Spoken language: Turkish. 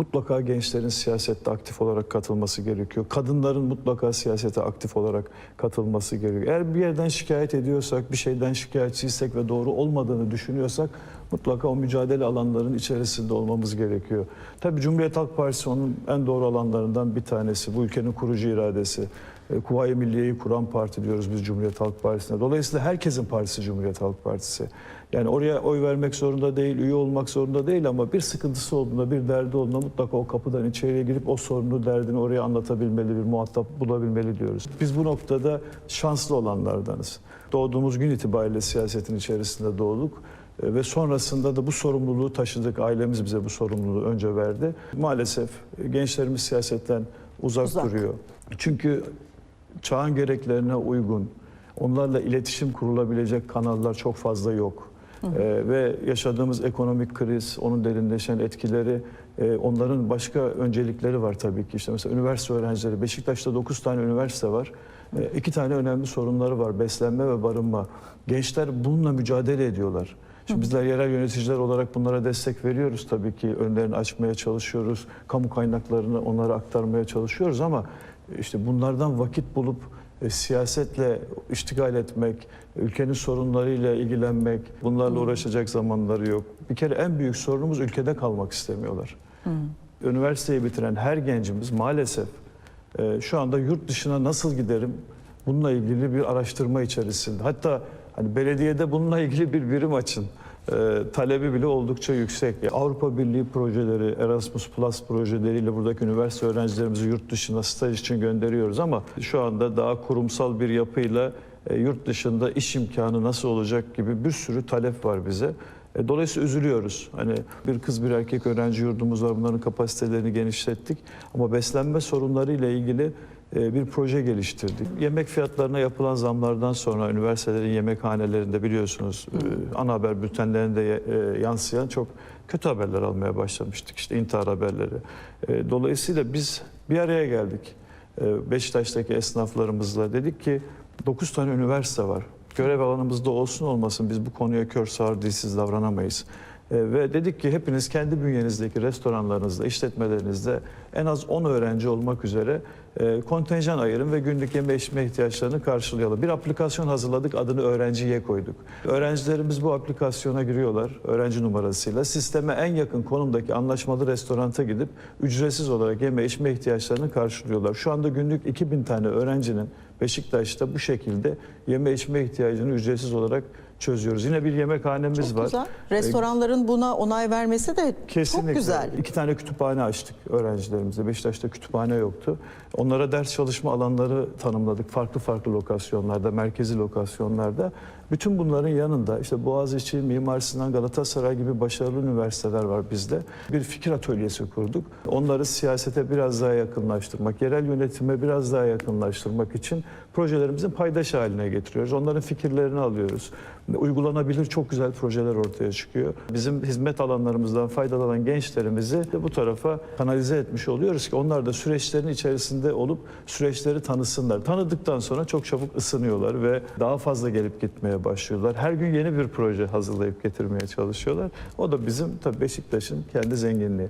Mutlaka gençlerin siyasette aktif olarak katılması gerekiyor. Kadınların mutlaka siyasete aktif olarak katılması gerekiyor. Eğer bir yerden şikayet ediyorsak, bir şeyden şikayetçiysek ve doğru olmadığını düşünüyorsak mutlaka o mücadele alanların içerisinde olmamız gerekiyor. Tabii Cumhuriyet Halk Partisi onun en doğru alanlarından bir tanesi. Bu ülkenin kurucu iradesi. E, Kuvayi Milliye'yi kuran parti diyoruz biz Cumhuriyet Halk Partisi'ne. Dolayısıyla herkesin partisi Cumhuriyet Halk Partisi. Yani oraya oy vermek zorunda değil, üye olmak zorunda değil ama bir sıkıntısı olduğunda, bir derdi olduğunda mutlaka o kapıdan içeriye girip o sorunu, derdini oraya anlatabilmeli, bir muhatap bulabilmeli diyoruz. Biz bu noktada şanslı olanlardanız. Doğduğumuz gün itibariyle siyasetin içerisinde doğduk E, ve sonrasında da bu sorumluluğu taşıdık. Ailemiz bize bu sorumluluğu önce verdi. Maalesef gençlerimiz siyasetten uzak, Uzak. duruyor. Çünkü çağın gereklerine uygun, onlarla iletişim kurulabilecek kanallar çok fazla yok. Ee, ve yaşadığımız ekonomik kriz, onun derinleşen etkileri, e, onların başka öncelikleri var tabii ki. İşte mesela üniversite öğrencileri, Beşiktaş'ta 9 tane üniversite var. E, iki tane önemli sorunları var, beslenme ve barınma. Gençler bununla mücadele ediyorlar. Şimdi bizler yerel yöneticiler olarak bunlara destek veriyoruz tabii ki. Önlerini açmaya çalışıyoruz. Kamu kaynaklarını onlara aktarmaya çalışıyoruz ama işte bunlardan vakit bulup e, siyasetle iştigal etmek, ülkenin sorunlarıyla ilgilenmek, bunlarla uğraşacak zamanları yok. Bir kere en büyük sorunumuz ülkede kalmak istemiyorlar. Üniversiteyi bitiren her gencimiz maalesef e, şu anda yurt dışına nasıl giderim bununla ilgili bir araştırma içerisinde. Hatta hani belediyede bununla ilgili bir birim açın. E, talebi bile oldukça yüksek. E, Avrupa Birliği projeleri, Erasmus Plus projeleriyle buradaki üniversite öğrencilerimizi yurt dışına staj için gönderiyoruz ama şu anda daha kurumsal bir yapıyla e, yurt dışında iş imkanı nasıl olacak gibi bir sürü talep var bize. E, Dolayısıyla üzülüyoruz. Hani bir kız bir erkek öğrenci yurdumuz var. Bunların kapasitelerini genişlettik. Ama beslenme sorunlarıyla ilgili e, bir proje geliştirdik. Yemek fiyatlarına yapılan zamlardan sonra üniversitelerin yemekhanelerinde biliyorsunuz e, ana haber bültenlerinde e, yansıyan çok kötü haberler almaya başlamıştık. İşte intihar haberleri. E, Dolayısıyla biz bir araya geldik. E, Beşiktaş'taki esnaflarımızla dedik ki 9 tane üniversite var. Görev alanımızda olsun olmasın biz bu konuya kör sağır dilsiz davranamayız. E, ve dedik ki hepiniz kendi bünyenizdeki restoranlarınızda, işletmelerinizde en az 10 öğrenci olmak üzere e, kontenjan ayırın ve günlük yeme içme ihtiyaçlarını karşılayalım. Bir aplikasyon hazırladık, adını öğrenciye koyduk. Öğrencilerimiz bu aplikasyona giriyorlar öğrenci numarasıyla. Sisteme en yakın konumdaki anlaşmalı restoranta gidip ücretsiz olarak yeme içme ihtiyaçlarını karşılıyorlar. Şu anda günlük 2000 tane öğrencinin Beşiktaş'ta bu şekilde yeme içme ihtiyacını ücretsiz olarak çözüyoruz. Yine bir yemekhanemiz Çok var. güzel. Restoranların buna onay vermesi de Kesinlikle. çok güzel. İki tane kütüphane açtık öğrencilerimize. Beşiktaş'ta kütüphane yoktu. Onlara ders çalışma alanları tanımladık. Farklı farklı lokasyonlarda, merkezi lokasyonlarda. Bütün bunların yanında işte Boğaziçi, Mimar Sinan, Galatasaray gibi başarılı üniversiteler var bizde. Bir fikir atölyesi kurduk. Onları siyasete biraz daha yakınlaştırmak, yerel yönetime biraz daha yakınlaştırmak için projelerimizin paydaş haline getiriyoruz. Onların fikirlerini alıyoruz. Uygulanabilir çok güzel projeler ortaya çıkıyor. Bizim hizmet alanlarımızdan faydalanan gençlerimizi de bu tarafa kanalize etmiş oluyoruz ki onlar da süreçlerin içerisinde olup süreçleri tanısınlar. Tanıdıktan sonra çok çabuk ısınıyorlar ve daha fazla gelip gitmeye başlıyorlar. Her gün yeni bir proje hazırlayıp getirmeye çalışıyorlar. O da bizim tabii Beşiktaş'ın kendi zenginliği.